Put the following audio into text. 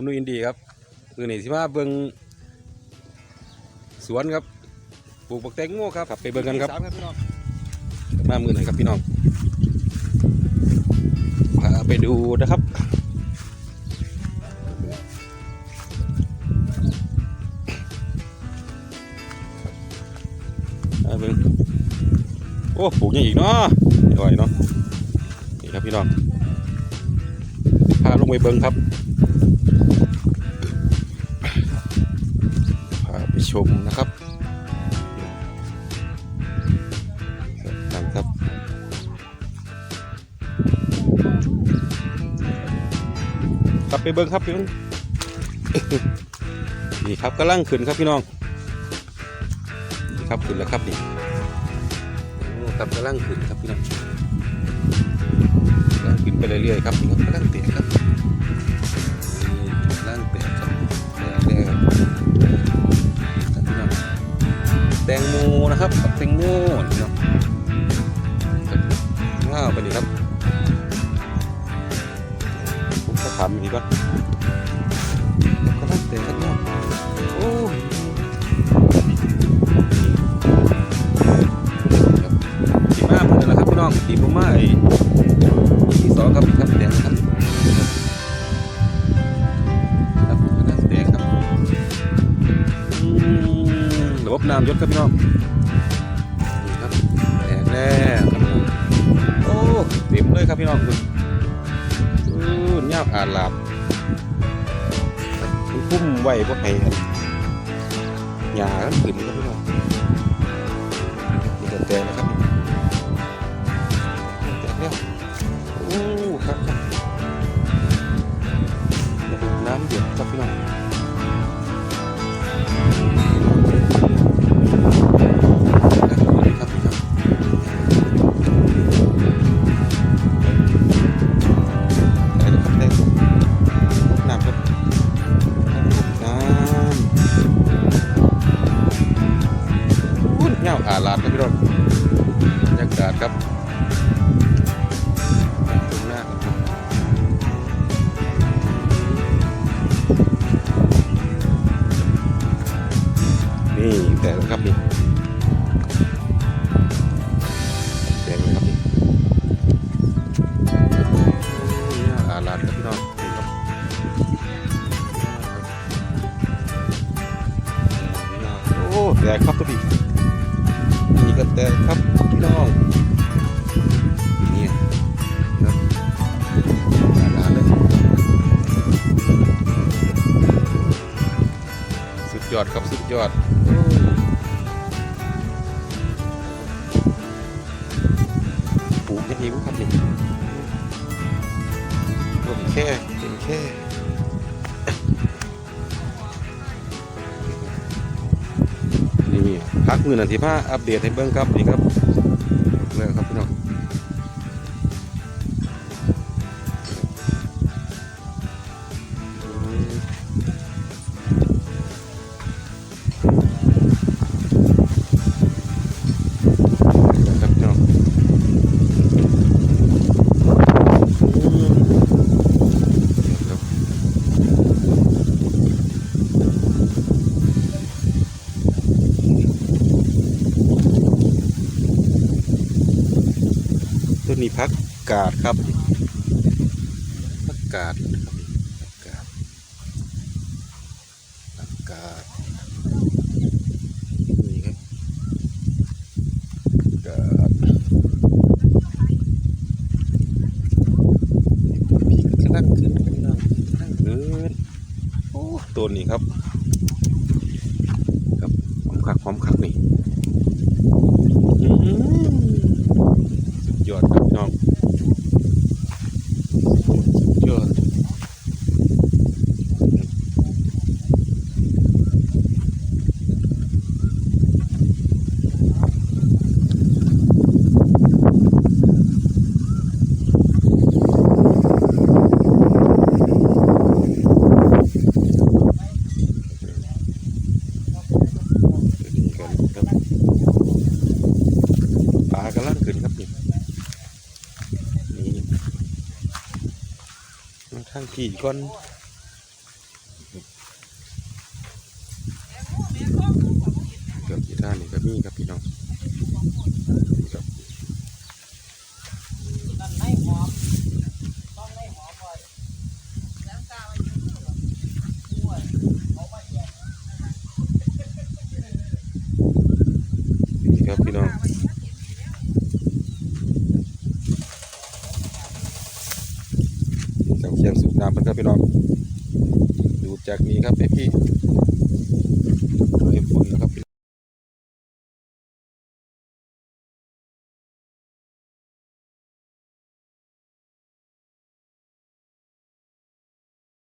ผมนุยอินดีครับมือนี่สิมาเบิ่งสวนครับปลูกบักแตงโมครับครับไปเบิ่งกันครับสามครับพี่น้องมามือหน่อยครับพี่น้องพาไปดูนะครับมาเบิ่งโอ้ปลูกยังอีกเนาะอร่อยเนาะนี่ครับพี่น้องพาลงไปเบิ่งครับ ชมนะครับกันครับครับไปเบิ้งครับพี่น้องนี่ครับกำลังขึ้นครับพี่น้องนี่ครับขึ้นแล้วครับนี่โอ้ครับกำลังขึ้นครับพี่น้องกำลังขึ้นไปเรื่อยๆครับนี่ครับกำลังเตะครับ นะครับกับแตงโมนี่พี่น้องครับว้าวไปดีครับผมจะถามอีกทีก่อนก็ตั้งแต่ข้างนอกโอ้ยครับสิบห้าหมื่นแล้วครับพี่น้องที่ผมมาไอ้ที่สองครับครับแดงครับ ระบบน้ำยศครับพี่น้องนี่ครับแดงแล้วครับโอ้เต็มเลยครับพี่น้องคุณอือเงาอาลาบมันพุ่มไหวพวกไห้หญ้ากันขึ้นครับพี่น้องนี่ก็แตกแล้วครับแตกแล้วโอ้ครับครับระบบน้ำเดือดครับพี่น้อง ครับตรงหน้านี่แต่แล้วครับนี่แต่แล้วครับนี่นี่อาลาดครับพี่น้องนี่ครับโอ้แตกครับตัวนี้นี่ก็แตกครับพี่น้อง ยอดครับสุดยอดปลูกยังไงครับนี่ต้นแค่ต้นแค่นี่พักมือนันที่ผ้าอัปเดตให้เบิ้งครับนี่ครับ ครับพี่น้องอืมครับตัวนี้พักกาดครับพักกาดพักกาดพักกาดนี่ครับกาดพี่กำลังขึ้นกำลังกำลังขึ้น โอ้ ตัวนี้ครับ ครับหอมคักหอมคักนี่ ครับปลากำลังขึ้นครับนี่นี่มันข้างขี่ก้อนเกือบที่ท่านี่ก็มีครับพี่น้อง งามเป็นครับพี่องดูจากนี้ครับพี่พี่ให้ผลนะครับ